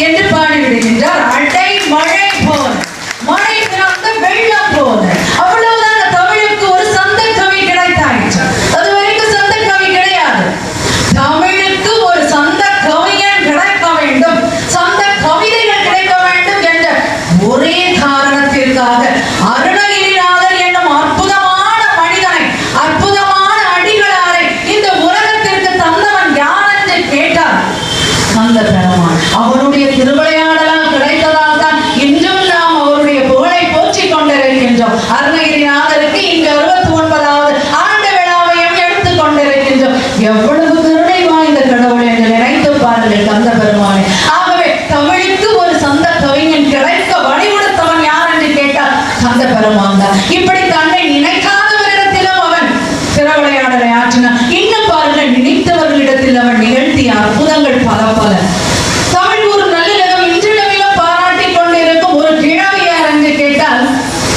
என்று பாடிவிடுகின்றார். அடை மழை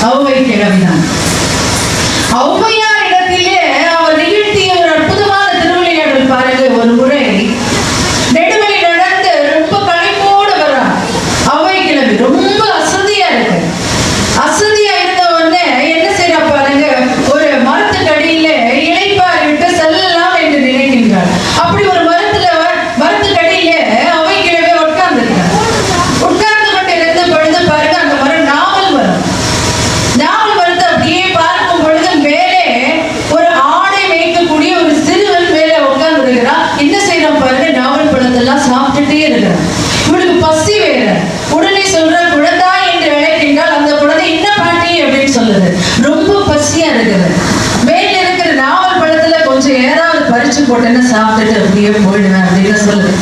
அவ்வை கிழவிதான் ஔவையார் இடத்திலே அவர் நிகழ்த்திய ஒரு அற்புதமான திருவிளையாடல் பாருங்க ஒரு முறை. நெடுவழி நடந்து ரொம்ப களைப்போடு வர்றார். அவை கிழவி ரொம்ப அசதியா இருக்கு. அசதியா இருந்த உடனே என்ன செய்யறா பாருங்க ஒரு மரத்துக்கடியில இழைப்பாரிட்டு செல்லலாம் என்று நினைக்கின்றார். அப்படி ஒரு staff that we have pulled have let us all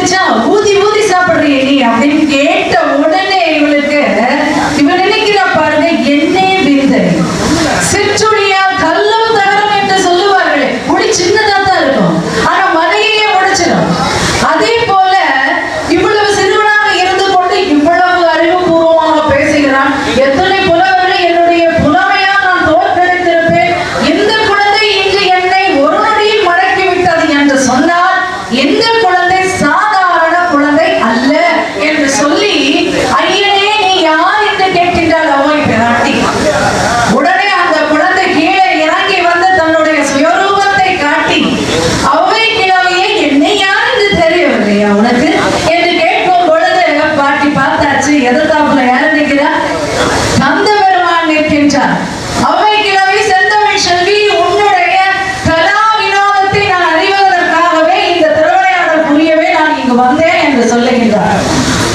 Good job.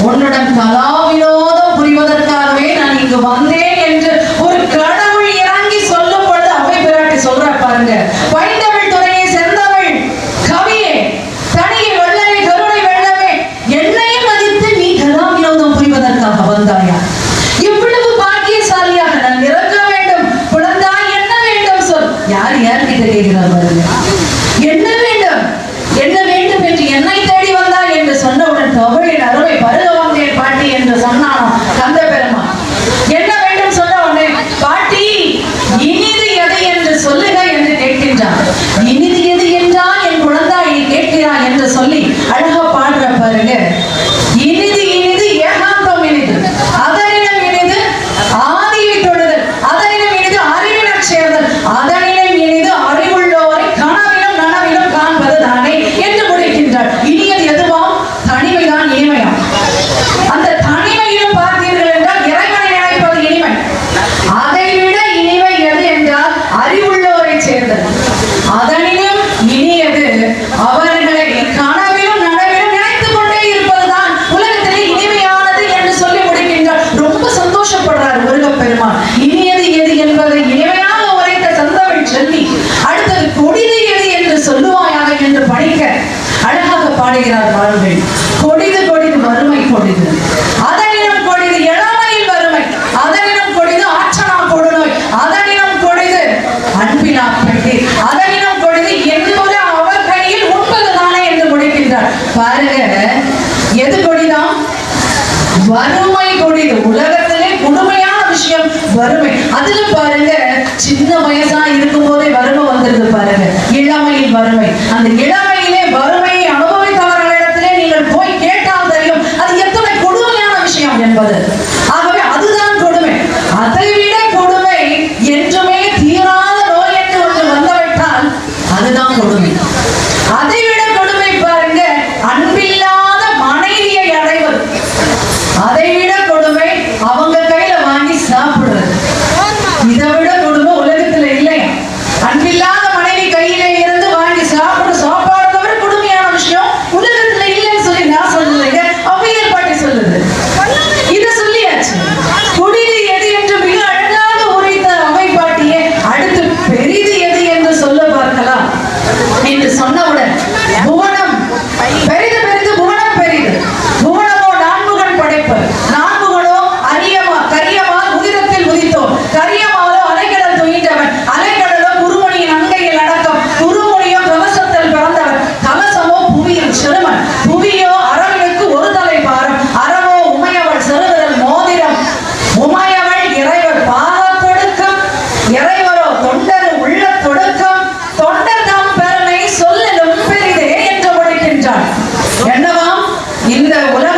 உன்னுடன் கலா வினோதம் புரிவதற்காகவே நான் இங்கு வந்தேன் என்று ஒரு கடவுள் இறங்கி சொல்லும் பொழுது அவை பிராட்டி சொல்ற பாருங்க. பைந்தமிழ் துறையை செந்தமிழ் கவியே தனியை வெள்ளவே கருணை வெள்ளவே என்னையும் மதித்து நீ கலா வினோதம் புரிவதற்காக வந்தாயா? இவ்வளவு பாக்கியசாலியாக நான் இறங்க வேண்டும். குழந்தாய் என்ன வேண்டும் சொல். யார் யார்கிட்ட கேட்கிறார் பாருங்க. பாடுகிறார் பாருங்கள் கொடிது கொடிது வறுமை கொடிது. அதனிடம் கொடிது இளமையில் வறுமை. அதனிடம் கொடிது ஆற்றலா கொடுநோய் அதனிடம் கொடிது அன்பினா பெட்டி அதனிடம் கொடிது என்பது அவர் கையில் உண்பது தானே என்று முடிக்கின்றார். பாருங்க எது கொடிதான் வறுமை கொடிது. உலகத்திலே கொடுமையான விஷயம் வறுமை. அதுல பாருங்க சின்ன வயசா இருக்கும் போதே வறுமை வந்துருது பாருங்க. இளமையில் வறுமை. அந்த இளம் அதுதான் கொடுமை. அதை விட கொடுமை பாருங்க அன்பில்லாத மனைவியை அடைவது. அதை விட 你们在我这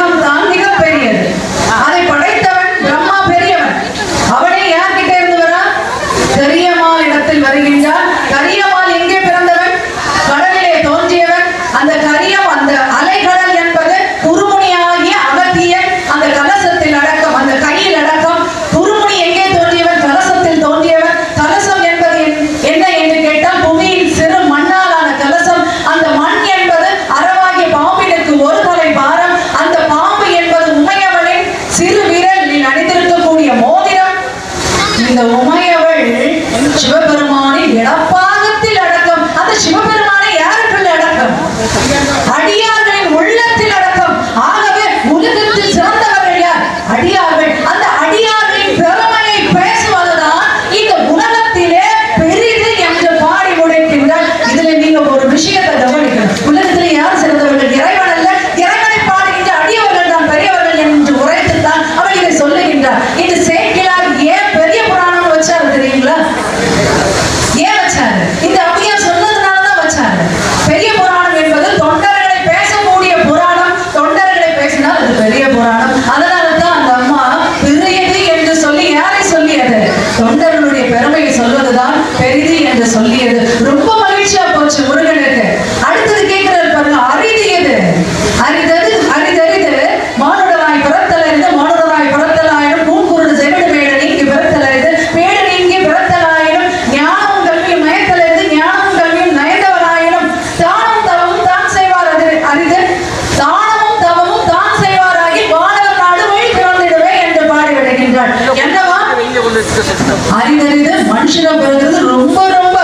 அறிந்தறிதல் மனுஷனை பிறந்தது ரொம்ப ரொம்ப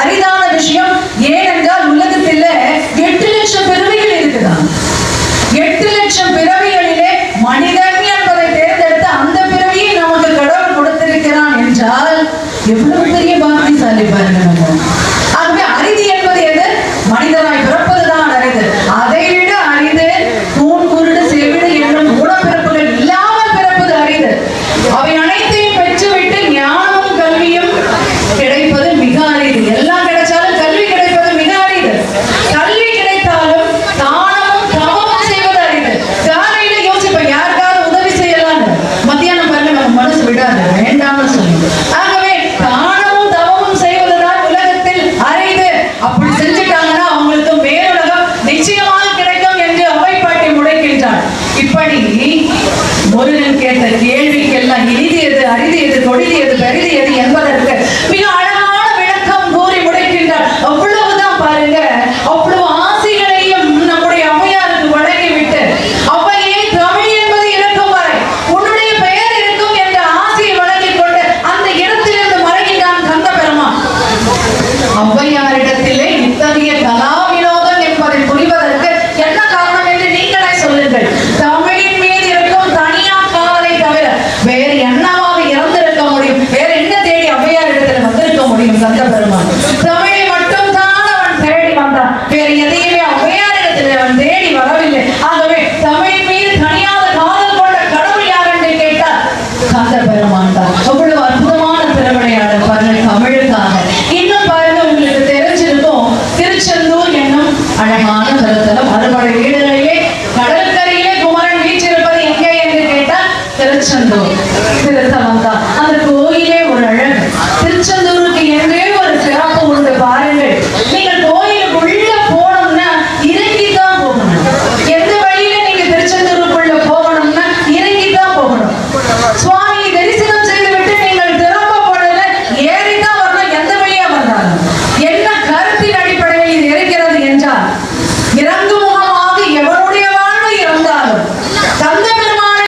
அரிதான விஷயம்.